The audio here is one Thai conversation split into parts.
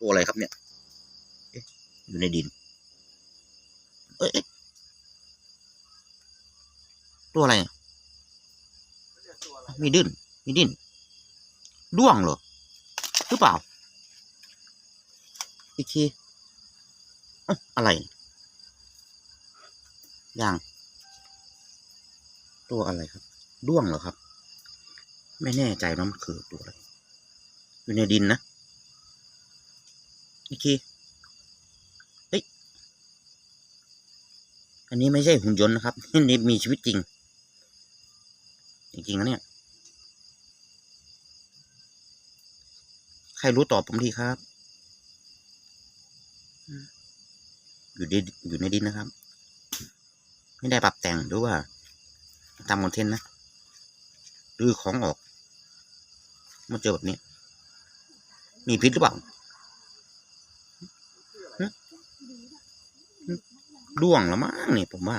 ตัวอะไรครับเนี่ยอยู่ในดิน เอ้ยเอ๊ะตัวอะไรอะมีดิ้นมีดิ้นด้วงเหรอหรือเปล่า อีกทีอะไรอย่างตัวอะไรครับ ด้วงเหรอครับ ไม่แน่ใจว่ามันคือตัวอะไร อยู่ในดินนะ อีกทีเฮ้ยอันนี้ไม่ใช่หุ่นยนต์นะครับ นี่มีชีวิตจริง จริงๆนะเนี่ย ใครรู้ตอบผมทีครับ อยู่ในอยู่ในดินนะครับ ไม่ได้ปรับแต่งหรือว่าทำคอนเทนต์นะดื้อของออกมาเจอแบบนี้ มีพิษหรือเปล่าหึหึ ด้วงละมั้งนี่ผมว่า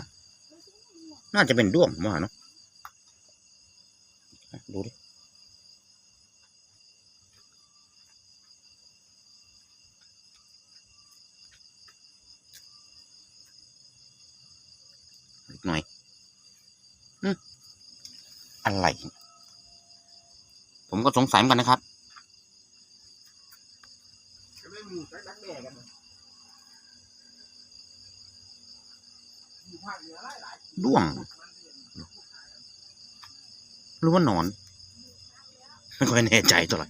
น่าจะเป็นด้วงมาเนาะดูดิหน่อยอืมอะไร ผมก็สงสัยเหมือนกันนะครับ ด้วง หรือว่านอน ไม่ค่อยแน่ใจเท่าไหร่